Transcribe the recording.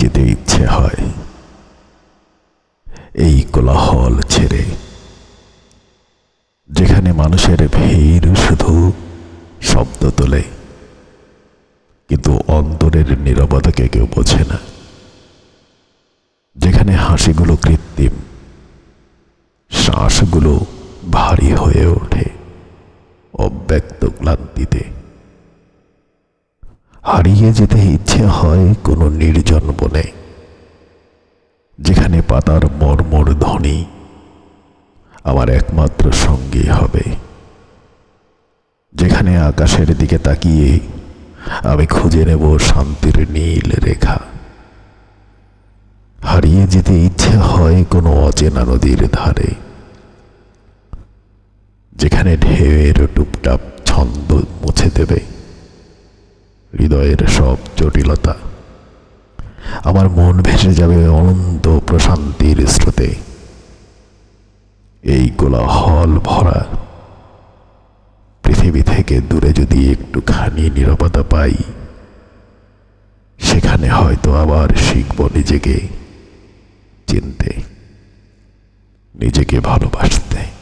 যেতে ইচ্ছে হয়। এই কোলাহল ছেড়ে যেখানে মানুষের ভিড় শুধু শব্দ তোলে, কিন্তু অন্তরের নীরবতাকে কেউ বোঝে না। যেখানে হাসিগুলো কৃত্রিম, শ্বাসগুলো ভারী হয়ে ওঠে অব্যক্ত ক্লান্তিতে। হারিয়ে যেতে ইচ্ছে হয় কোনো নির্জন বনে, যেখানে পাতার মর্মর ধ্বনি আমার একমাত্র সঙ্গী হবে। যেখানে আকাশের দিকে তাকিয়ে আমি খুঁজে নেব শান্তির নীল রেখা। হারিয়ে যেতে ইচ্ছে হয় কোনো অচেনা নদীর ধারে, যেখানে ঢেউয়ের টুপটাপ ছন্দ মুছে দেবে। হৃদয়ের সব জটিলতা। আমার মন ভেসে যাবে অনন্ত প্রশান্তির স্রোতে। এই কোলাহল ভরা পৃথিবী থেকে দূরে যদি একটুখানি নিরাপত্তা পাই, সেখানে হয়তো আবার শিখব নিজেকে চিনতে, নিজেকে ভালোবাসতে।